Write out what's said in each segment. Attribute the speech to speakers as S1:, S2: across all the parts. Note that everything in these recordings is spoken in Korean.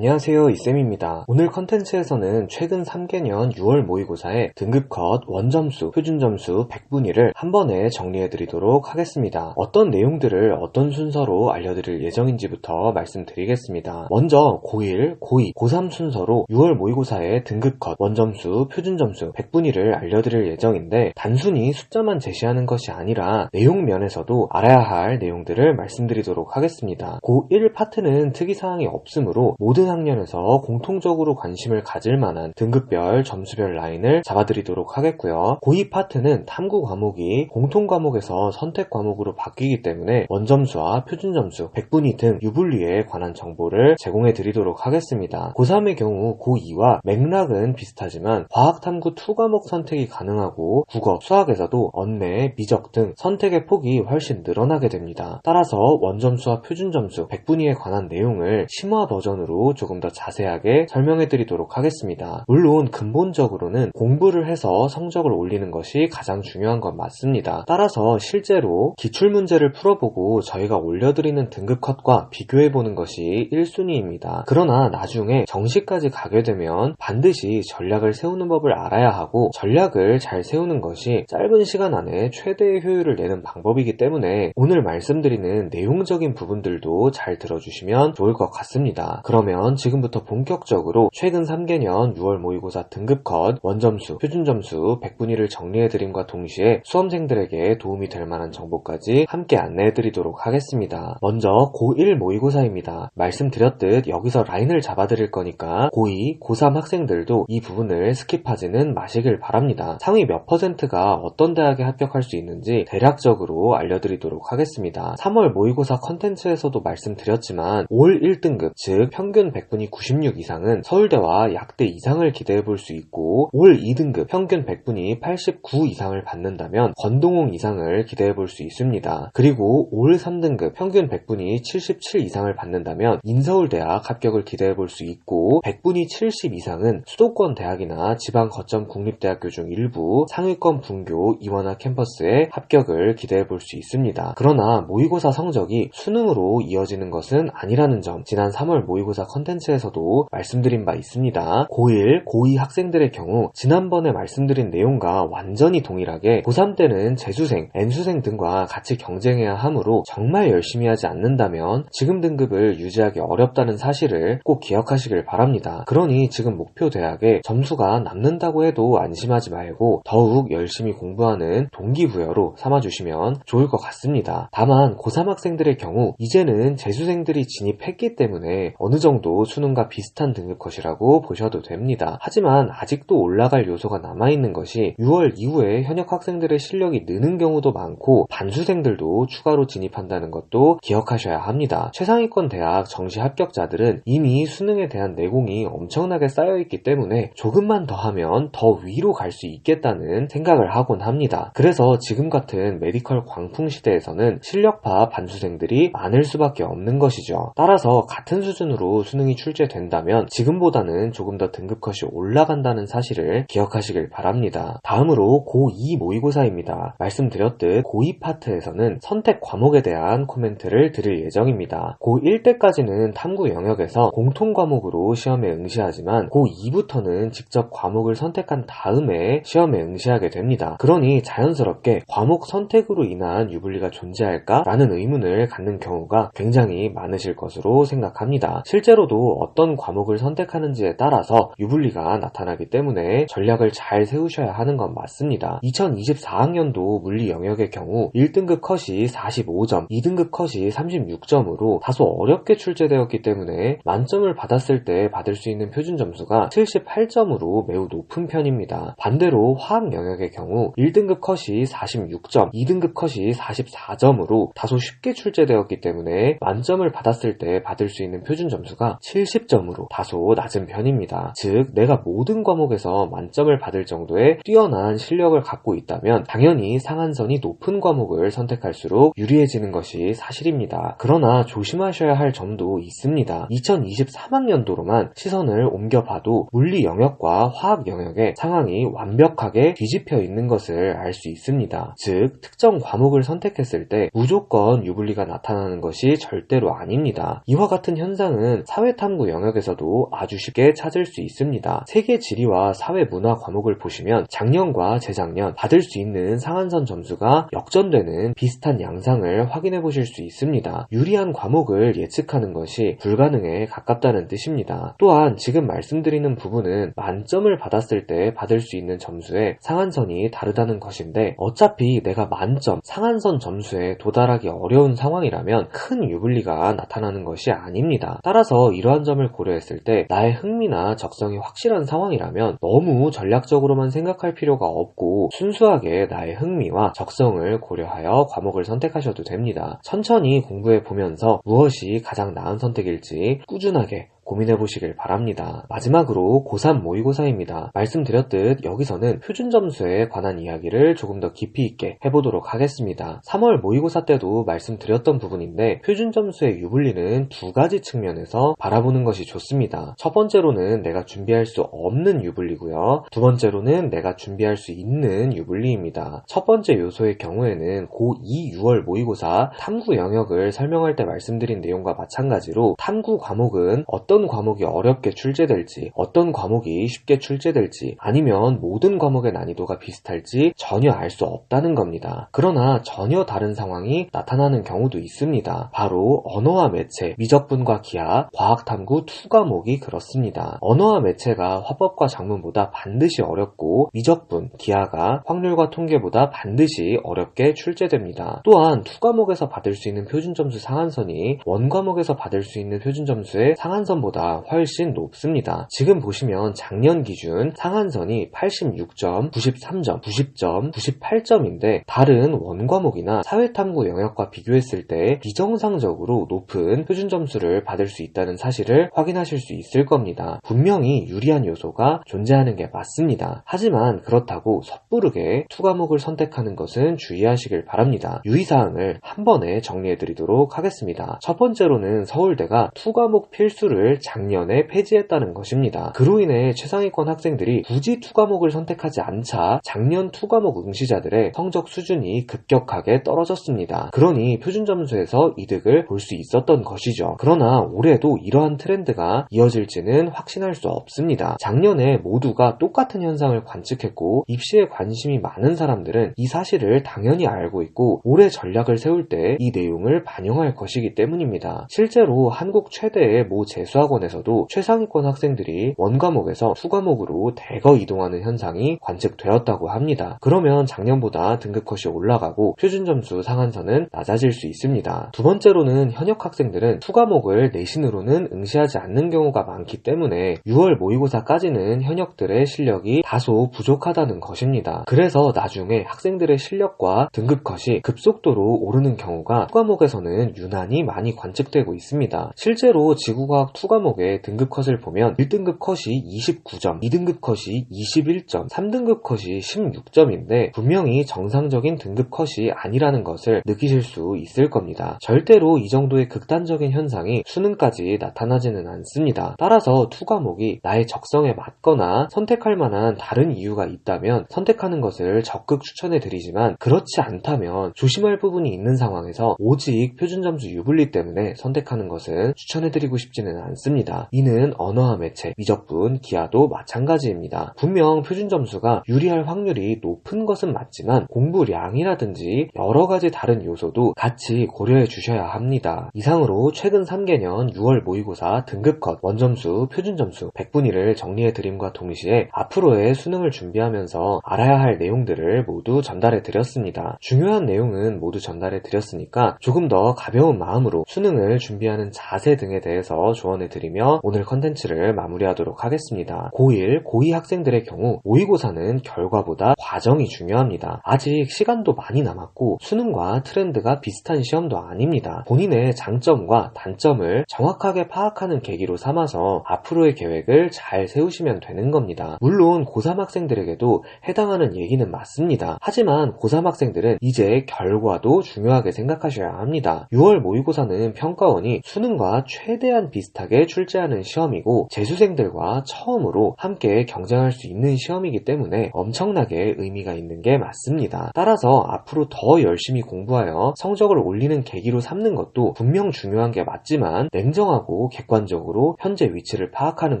S1: 안녕하세요 이쌤입니다. 오늘 컨텐츠에서는 최근 3개년 6월 모의고사의 등급 컷 원점수, 표준점수 100분위를 한 번에 정리해드리도록 하겠습니다. 어떤 내용들을 어떤 순서로 알려드릴 예정인지부터 말씀드리겠습니다. 먼저 고1, 고2, 고3 순서로 6월 모의고사의 등급 컷 원점수, 표준점수 100분위를 알려드릴 예정인데 단순히 숫자만 제시하는 것이 아니라 내용 면에서도 알아야 할 내용들을 말씀드리도록 하겠습니다. 고1 파트는 특이사항이 없으므로 모든 학년에서 공통적으로 관심을 가질 만한 등급별, 점수별 라인을 잡아드리도록 하겠고요. 고2 파트는 탐구 과목이 공통 과목에서 선택 과목으로 바뀌기 때문에 원점수와 표준점수, 백분위 등 유불리에 관한 정보를 제공해 드리도록 하겠습니다. 고3의 경우 고2와 맥락은 비슷하지만 과학탐구 2 과목 선택이 가능하고 국어, 수학에서도 언매, 미적 등 선택의 폭이 훨씬 늘어나게 됩니다. 따라서 원점수와 표준점수, 백분위에 관한 내용을 심화 버전으로 조금 더 자세하게 설명해 드리도록 하겠습니다. 물론 근본적으로는 공부를 해서 성적을 올리는 것이 가장 중요한 건 맞습니다. 따라서 실제로 기출문제를 풀어보고 저희가 올려드리는 등급 컷과 비교해 보는 것이 1순위입니다. 그러나 나중에 정시까지 가게 되면 반드시 전략을 세우는 법을 알아야 하고 전략을 잘 세우는 것이 짧은 시간 안에 최대의 효율을 내는 방법이기 때문에 오늘 말씀드리는 내용적인 부분들도 잘 들어주시면 좋을 것 같습니다. 그러면 그러면 지금부터 본격적으로 최근 3개년 6월 모의고사 등급컷 원점수, 표준점수 100분위를 정리해드림과 동시에 수험생들에게 도움이 될 만한 정보까지 함께 안내해드리도록 하겠습니다. 먼저 고1 모의고사입니다. 말씀드렸듯 여기서 라인을 잡아드릴 거니까 고2, 고3 학생들도 이 부분을 스킵하지는 마시길 바랍니다. 상위 몇 퍼센트가 어떤 대학에 합격할 수 있는지 대략적으로 알려드리도록 하겠습니다. 3월 모의고사 컨텐츠에서도 말씀드렸지만 올 1등급, 즉 평균 100분이 96 이상은 서울대와 약대 이상을 기대해 볼 수 있고 올 2등급 평균 100분이 89 이상을 받는다면 권동홍 이상을 기대해 볼 수 있습니다. 그리고 올 3등급 평균 100분이 77 이상을 받는다면 인서울대학 합격을 기대해 볼 수 있고 100분이 70 이상은 수도권 대학이나 지방 거점 국립대학교 중 일부 상위권 분교 이원화 캠퍼스에 합격을 기대해 볼 수 있습니다. 그러나 모의고사 성적이 수능으로 이어지는 것은 아니라는 점 지난 3월 모의고사 컨 컨텐츠에서도 말씀드린 바 있습니다. 고1, 고2 학생들의 경우 지난번에 말씀드린 내용과 완전히 동일하게 고3 때는 재수생, N수생 등과 같이 경쟁해야 하므로 정말 열심히 하지 않는다면 지금 등급을 유지하기 어렵다는 사실을 꼭 기억하시길 바랍니다. 그러니 지금 목표 대학에 점수가 남는다고 해도 안심하지 말고 더욱 열심히 공부하는 동기부여로 삼아주시면 좋을 것 같습니다. 다만 고3 학생들의 경우 이제는 재수생들이 진입했기 때문에 어느 정도 정도 수능과 비슷한 등급 컷이라고 보셔도 됩니다. 하지만 아직도 올라갈 요소가 남아있는 것이 6월 이후에 현역 학생들의 실력이 느는 경우도 많고 반수생들도 추가로 진입한다는 것도 기억하셔야 합니다. 최상위권 대학 정시 합격자들은 이미 수능에 대한 내공이 엄청나게 쌓여있기 때문에 조금만 더 하면 더 위로 갈 수 있겠다는 생각을 하곤 합니다. 그래서 지금 같은 메디컬 광풍 시대에서는 실력파 반수생들이 많을 수밖에 없는 것이죠. 따라서 같은 수준으로 수능 이 출제된다면 지금보다는 조금 더 등급컷이 올라간다는 사실을 기억하시길 바랍니다. 다음으로 고2 모의고사입니다. 말씀드렸듯 고2 파트에서는 선택 과목에 대한 코멘트를 드릴 예정입니다. 고1 때까지는 탐구 영역에서 공통 과목으로 시험에 응시하지만 고2부터는 직접 과목을 선택한 다음에 시험에 응시하게 됩니다. 그러니 자연스럽게 과목 선택으로 인한 유불리가 존재할까? 라는 의문을 갖는 경우가 굉장히 많으실 것으로 생각합니다. 실제로 실제로도 어떤 과목을 선택하는지에 따라서 유불리가 나타나기 때문에 전략을 잘 세우셔야 하는 건 맞습니다. 2024학년도 물리 영역의 경우 1등급 컷이 45점, 2등급 컷이 36점으로 다소 어렵게 출제되었기 때문에 만점을 받았을 때 받을 수 있는 표준 점수가 78점으로 매우 높은 편입니다. 반대로 화학 영역의 경우 1등급 컷이 46점, 2등급 컷이 44점으로 다소 쉽게 출제되었기 때문에 만점을 받았을 때 받을 수 있는 표준 점수가 70점으로 다소 낮은 편입니다. 즉 내가 모든 과목에서 만점을 받을 정도의 뛰어난 실력을 갖고 있다면 당연히 상한선이 높은 과목을 선택할수록 유리해지는 것이 사실입니다. 그러나 조심하셔야 할 점도 있습니다. 2023학년도로만 시선을 옮겨봐도 물리 영역과 화학 영역의 상황이 완벽하게 뒤집혀 있는 것을 알 수 있습니다. 즉 특정 과목을 선택했을 때 무조건 유불리가 나타나는 것이 절대로 아닙니다. 이와 같은 현상은 사회 사회탐구 영역에서도 아주 쉽게 찾을 수 있습니다. 세계 지리와 사회 문화 과목을 보시면 작년과 재작년 받을 수 있는 상한선 점수가 역전되는 비슷한 양상을 확인해 보실 수 있습니다. 유리한 과목을 예측하는 것이 불가능에 가깝다는 뜻입니다. 또한 지금 말씀드리는 부분은 만점을 받았을 때 받을 수 있는 점수의 상한선이 다르다는 것인데 어차피 내가 만점 상한선 점수에 도달하기 어려운 상황이라면 큰 유불리가 나타나는 것이 아닙니다. 따라서 이 러한 점을 고려했을 때 나의 흥미나 적성이 확실한 상황이라면 너무 전략적으로만 생각할 필요가 없고 순수하게 나의 흥미와 적성을 고려하여 과목을 선택하셔도 됩니다. 천천히 공부해 보면서 무엇이 가장 나은 선택일지 꾸준하게 고민해 보시길 바랍니다. 마지막으로 고3 모의고사입니다. 말씀드렸듯 여기서는 표준 점수에 관한 이야기를 조금 더 깊이 있게 해보도록 하겠습니다. 3월 모의고사 때도 말씀드렸던 부분인데 표준 점수의 유불리는 두 가지 측면에서 바라보는 것이 좋습니다. 첫 번째로는 내가 준비할 수 없는 유불리고요. 두 번째로는 내가 준비할 수 있는 유불리입니다. 첫 번째 요소의 경우에는 고2 6월 모의고사 탐구 영역을 설명할 때 말씀드린 내용과 마찬가지로 탐구 과목은 어떤 어떤 과목이 어렵게 출제될지, 어떤 과목이 쉽게 출제될지, 아니면 모든 과목의 난이도가 비슷할지 전혀 알 수 없다는 겁니다. 그러나 전혀 다른 상황이 나타나는 경우도 있습니다. 바로 언어와 매체, 미적분과 기하, 과학탐구 두 과목이 그렇습니다. 언어와 매체가 화법과 작문보다 반드시 어렵고 미적분, 기하가 확률과 통계보다 반드시 어렵게 출제됩니다. 또한 두 과목에서 받을 수 있는 표준 점수 상한선이 원 과목에서 받을 수 있는 표준 점수의 상한선보다 작년보다 훨씬 높습니다. 지금 보시면 작년 기준 상한선이 86점, 93점, 90점, 98점인데 다른 원과목이나 사회탐구 영역과 비교했을 때 비정상적으로 높은 표준 점수를 받을 수 있다는 사실을 확인하실 수 있을 겁니다. 분명히 유리한 요소가 존재하는 게 맞습니다. 하지만 그렇다고 섣부르게 투과목을 선택하는 것은 주의하시길 바랍니다. 유의사항을 한 번에 정리해 드리도록 하겠습니다. 첫 번째로는 서울대가 투과목 필수를 작년에 폐지했다는 것입니다. 그로 인해 최상위권 학생들이 굳이 투과목을 선택하지 않자 작년 투과목 응시자들의 성적 수준이 급격하게 떨어졌습니다. 그러니 표준 점수에서 이득을 볼 수 있었던 것이죠. 그러나 올해도 이러한 트렌드가 이어질지는 확신할 수 없습니다. 작년에 모두가 똑같은 현상을 관측했고 입시에 관심이 많은 사람들은 이 사실을 당연히 알고 있고 올해 전략을 세울 때 이 내용을 반영할 것이기 때문입니다. 실제로 한국 최대의 모 재수학 고등학원에서도 최상위권 학생들이 원과목에서 수과목으로 대거 이동하는 현상이 관측되었다고 합니다. 그러면 작년보다 등급컷이 올라가고 표준 점수 상한선은 낮아질 수 있습니다. 두 번째로는 현역 학생들은 수과목을 내신으로는 응시하지 않는 경우가 많기 때문에 6월 모의고사까지는 현역들의 실력이 다소 부족하다는 것입니다. 그래서 나중에 학생들의 실력과 등급컷이 급속도로 오르는 경우가 수과목에서는 유난히 많이 관측되고 있습니다. 실제로 지구과학 2 수과목의 등급 컷을 보면 1등급 컷이 29점, 2등급 컷이 21점, 3등급 컷이 16점인데 분명히 정상적인 등급 컷이 아니라는 것을 느끼실 수 있을 겁니다. 절대로 이 정도의 극단적인 현상이 수능까지 나타나지는 않습니다. 따라서 투 과목이 나의 적성에 맞거나 선택할 만한 다른 이유가 있다면 선택하는 것을 적극 추천해 드리지만 그렇지 않다면 조심할 부분이 있는 상황에서 오직 표준점수 유불리 때문에 선택하는 것은 추천해 드리고 싶지는 않습니다. 있습니다. 이는 언어와 매체, 미적분, 기하도 마찬가지입니다. 분명 표준 점수가 유리할 확률이 높은 것은 맞지만 공부량이라든지 여러 가지 다른 요소도 같이 고려해 주셔야 합니다. 이상으로 최근 3개년 6월 모의고사 등급컷, 원점수, 표준점수, 100분위를 정리해 드림과 동시에 앞으로의 수능을 준비하면서 알아야 할 내용들을 모두 전달해 드렸습니다. 중요한 내용은 모두 전달해 드렸으니까 조금 더 가벼운 마음으로 수능을 준비하는 자세 등에 대해서 조언해 드리며 오늘 컨텐츠를 마무리하도록 하겠습니다. 고1, 고2 학생들의 경우 모의고사는 결과보다 과정이 중요합니다. 아직 시간도 많이 남았고 수능과 트렌드가 비슷한 시험도 아닙니다. 본인의 장점과 단점을 정확하게 파악하는 계기로 삼아서 앞으로의 계획을 잘 세우시면 되는 겁니다. 물론 고3 학생들에게도 해당하는 얘기는 맞습니다. 하지만 고3 학생들은 이제 결과도 중요하게 생각하셔야 합니다. 6월 모의고사는 평가원이 수능과 최대한 비슷하게 함께 출제하는 시험이고 재수생들과 처음으로 함께 경쟁할 수 있는 시험이기 때문에 엄청나게 의미가 있는 게 맞습니다. 따라서 앞으로 더 열심히 공부하여 성적을 올리는 계기로 삼는 것도 분명 중요한 게 맞지만 냉정하고 객관적으로 현재 위치를 파악하는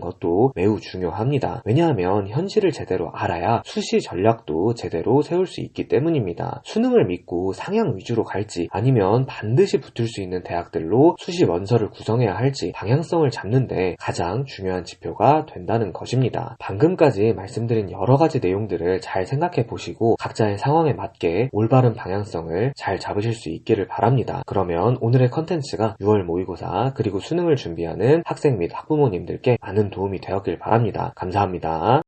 S1: 것도 매우 중요합니다. 왜냐하면 현실을 제대로 알아야 수시 전략도 제대로 세울 수 있기 때문입니다. 수능을 믿고 상향 위주로 갈지 아니면 반드시 붙을 수 있는 대학들로 수시 원서를 구성해야 할지 방향성 을 잡는데 가장 중요한 지표가 된다는 것입니다. 방금까지 말씀드린 여러 가지 내용들을 잘 생각해 보시고 각자의 상황에 맞게 올바른 방향성을 잘 잡으실 수 있기를 바랍니다. 그러면 오늘의 컨텐츠가 6월 모의고사 그리고 수능을 준비하는 학생 및 학부모님들께 많은 도움이 되었길 바랍니다. 감사합니다.